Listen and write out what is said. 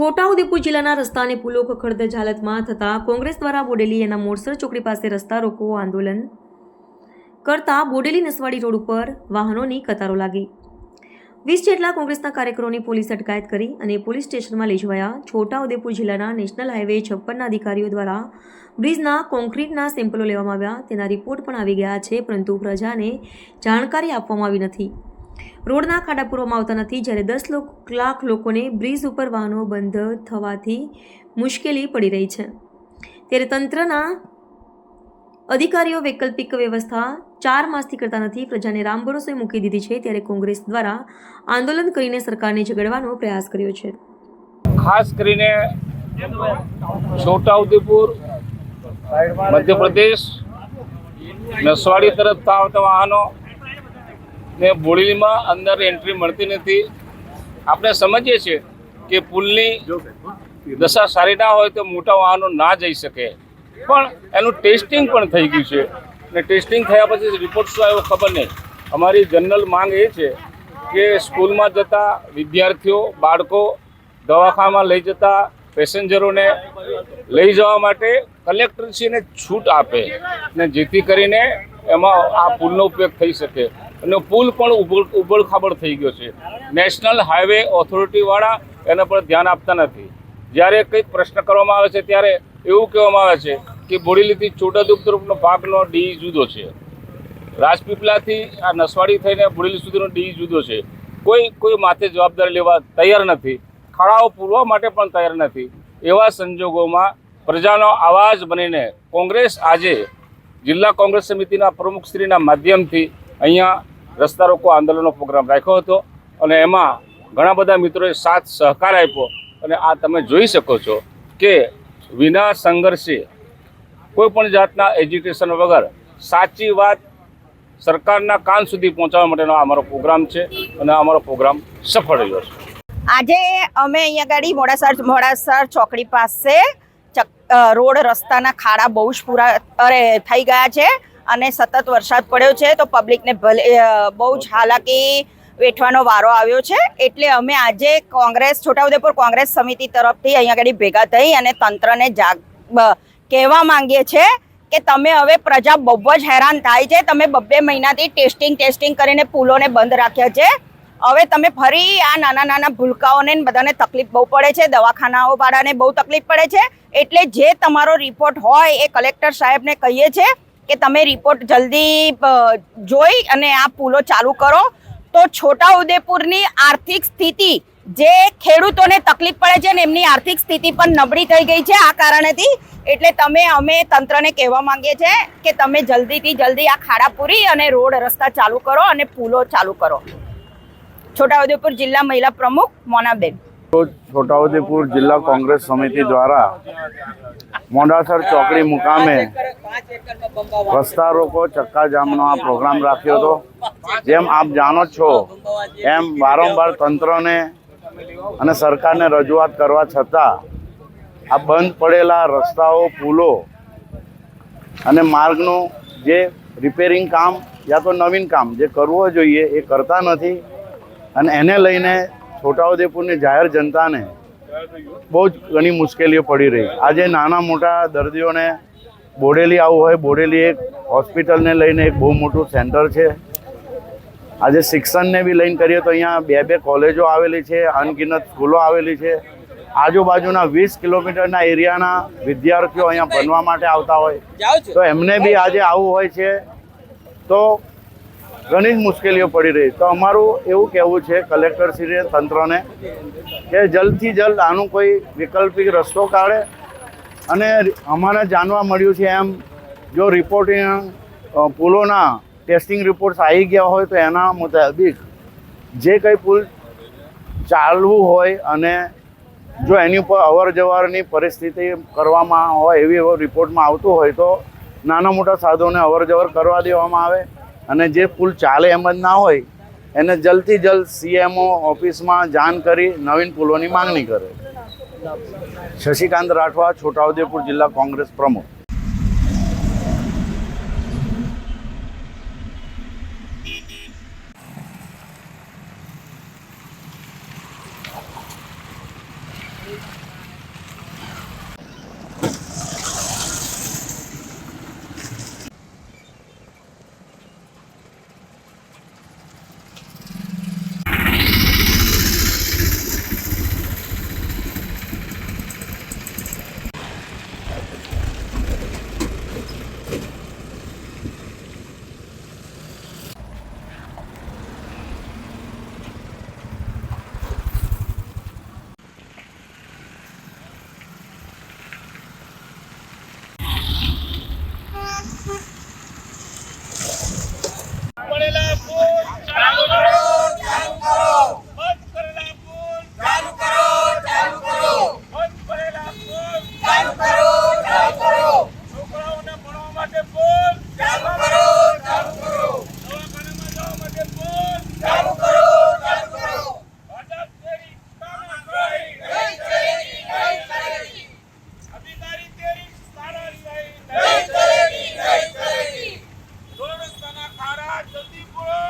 છોટાઉદેપુર જિલ્લાના રસ્તા અને પુલો ખખડધજ હાલતમાં થતા કોંગ્રેસ દ્વારા બોડેલી એના મોરસર ચોકડી પાસે રસ્તા રોકો આંદોલન કરતા બોડેલી નસવાડી રોડ ઉપર વાહનોની કતારો લાગી. વીસ જેટલા કોંગ્રેસના કાર્યકરોની પોલીસ અટકાયત કરી અને પોલીસ સ્ટેશનમાં લઈ જવાયા છોટાઉદેપુર જિલ્લાના નેશનલ હાઈવે છપ્પનના અધિકારીઓ દ્વારા બ્રિજના કોન્ક્રીટના સેમ્પલો લેવામાં આવ્યા. તેના રિપોર્ટ પણ આવી ગયા છે, પરંતુ પ્રજાને જાણકારી આપવામાં આવી નથી. રોડના ખાડા પૂરવામાં આવતા નથી જ્યારે દસ લાખ લોકોને બ્રિજ ઉપર વાહનો બંધ થવાથી મુશ્કેલી પડી રહી છે. ત્યારે તંત્રના અધિકારીઓ વૈકલ્પિક વ્યવસ્થા ચાર માસથી કરતા નથી. પ્રજાને રામ ભરોસે મૂકી દીધી છે ત્યારે કોંગ્રેસ દ્વારા આંદોલન કરીને સરકારને ઝઘડવાનો પ્રયાસ કર્યો છે. ખાસ કરીને છોટાઉદેપુર, મધ્યપ્રદેશ, નસવાડી તરફ આવતા વાહનો ને બોડેલીમાં અંદર એન્ટ્રી મળતી નથી. આપણે સમજીએ છીએ કે પુલની દશા સારી ના હોય તો મોટા વાહનો ના જઈ શકે. પણ એનું ટેસ્ટિંગ પણ થઈ ગયું છે. ને ટેસ્ટિંગ થયા પછી રિપોર્ટ શું આવ્યો ખબર નહીં. અમારી જનરલ માંગ એ છે કે સ્કૂલમાં જતા વિદ્યાર્થીઓ, બાળકો દવાખાનામાં લઈ જતા પેસેન્જરોને લઈ જવા માટે કલેક્ટરશ્રીને છૂટ આપે ને જેથી કરીને એમાં આ પુલનો ઉપયોગ થઈ શકે. અને પુલ પણ ઉબળ ખાબળ થઈ ગયો છે. નેશનલ હાઈવે ઓથોરિટીવાળા એના પર ધ્યાન આપતા નથી. જ્યારે કંઈક પ્રશ્ન કરવામાં આવે છે ત્યારે એવું કહેવામાં આવે છે કે બોડેલીથી છોટાઉદેપુર તરફનો ભાગનો ડી જુદો છે. રાજપીપળાથી આ નસવાડી થઈને બોડેલી સુધીનો ડી જુદો છે. કોઈ કોઈ માથે જવાબદારી લેવા તૈયાર નથી. ખાડાઓ પૂરવા માટે પણ તૈયાર નથી. એવા સંજોગોમાં પ્રજાનો અવાજ બનીને કોંગ્રેસ આજે જિલ્લા કોંગ્રેસ સમિતિના પ્રમુખશ્રીના માધ્યમથી અહીંયા રસ્તા રોકો આંદોલનનો પ્રોગ્રામ રાખ્યો હતો અને એમાં ઘણા બધા મિત્રોએ સાથ સહકાર આપ્યો. અને આ તમે જોઈ શકો છો કે વિના સંઘર્ષે કોઈ પણ જાતના એજ્યુકેશન વગર સાચી વાત સરકારના કાન સુધી પહોંચાડવા માટેનો અમારો પ્રોગ્રામ છે અને અમારો પ્રોગ્રામ સફળ રહ્યો છે. આજે અમે અહીંયા ગાડી મોડાસર મોડાસર ચોકડી પાસે રોડ રસ્તાના ખાડા બહુ જ પૂરા અરે, થઈ ગયા છે. અને સતત વરસાદ પડ્યો છે તો પબ્લિકને ભલે બહુ જ હાલાકી વેઠવાનો વારો આવ્યો છે. એટલે અમે આજે કોંગ્રેસ છોટાઉદેપુર કોંગ્રેસ સમિતિ તરફથી અહીંયા આગળ ભેગા થઈ અને તંત્રને જાગ કહેવા માંગીએ છીએ કે તમે હવે પ્રજા બહુ જ હેરાન થાય છે. તમે બબ્બે મહિનાથી ટેસ્ટિંગ ટેસ્ટિંગ કરીને પુલોને બંધ રાખ્યા છે. હવે તમે ફરી આ નાના નાના ભૂલકાઓને બધાને તકલીફ બહુ પડે છે. દવાખાનાઓ વાળાને બહુ તકલીફ પડે છે. એટલે જે તમારો રિપોર્ટ હોય એ કલેક્ટર સાહેબને કહીએ છે કે તમે રિપોર્ટ જલ્દી જોઈ અને આ પુલો ચાલુ કરો. તો છોટાઉદેપુરની આર્થિક સ્થિતિ જે ખેડૂતોને તકલીફ પડે છે ને એમની આર્થિક સ્થિતિ પણ નબળી થઈ ગઈ છે આ કારણેથી. એટલે તમે અમે તંત્રને કહેવા માંગીએ છીએ કે તમે જલ્દીથી જલ્દી આ ખાડા પૂરી અને રોડ રસ્તા ચાલુ કરો અને પુલો ચાલુ કરો. છોટાઉદેપુર જિલ્લા મહિલા પ્રમુખ મોનાબેન. છોટાઉદેપુર જિલ્લા કોંગ્રેસ સમિતિ દ્વારા મોડાસર ચોકડી મુકામે રસ્તા રોકો ચક્કાજામનો આ પ્રોગ્રામ રાખ્યો હતો. જેમ આપ જાણો છો, એમ વારંવાર તંત્રને અને સરકારને રજૂઆત કરવા છતાં આ બંધ પડેલા રસ્તાઓ, પુલો અને માર્ગનું જે રિપેરિંગ કામ યા તો નવીન કામ જે કરવું જોઈએ એ કરતા નથી. અને એને લઈને છોટાઉદેપુરની જાહેર જનતાને બહુ જ ઘણી મુશ્કેલીઓ પડી રહી. આજે નાના મોટા દર્દીઓને બોડેલી આવું હોય બોડેલી એક હોસ્પિટલને લઈને એક બહુ મોટું સેન્ટર છે. આજે શિક્ષણને બી લઈને કરીએ તો અહીંયા બે બે કોલેજો આવેલી છે અનગિનત સ્કૂલો આવેલી છે. આજુબાજુના વીસ કિલોમીટરના એરિયાના વિદ્યાર્થીઓ અહીંયા ભણવા માટે આવતા હોય. તો એમને બી આજે આવું હોય છે. તો ઘણી જ મુશ્કેલીઓ પડી રહી. તો અમારું એવું કહેવું છે કલેક્ટરશ્રીએ તંત્રને કે જલ્દથી જલ્દ આનું કોઈ વૈકલ્પિક રસ્તો કાઢે અને અમારે જાણવા મળ્યું છે એમ, જો રિપોર્ટિંગ પુલોના ટેસ્ટિંગ રિપોર્ટ્સ આવી ગયા હોય તો એના મુતાબિક જે કંઈ પુલ ચાલવું હોય અને જો એની ઉપર અવર જવરની પરિસ્થિતિ કરવામાં હોય એવી રિપોર્ટમાં આવતું હોય તો નાના મોટા સાધનોને અવર જવર કરવા દેવામાં આવે અને જે પુલ ચાલે એમ જ ના હોય એને જલ્દથી જલ્દ સીએમઓ ઓફિસમાં જાણ કરી નવીન પુલોની માંગણી કરે. શશિકાંત રાઠવા છોટાઉદેપુર જિલ્લા કોંગ્રેસ પ્રમુખ. Bandipura!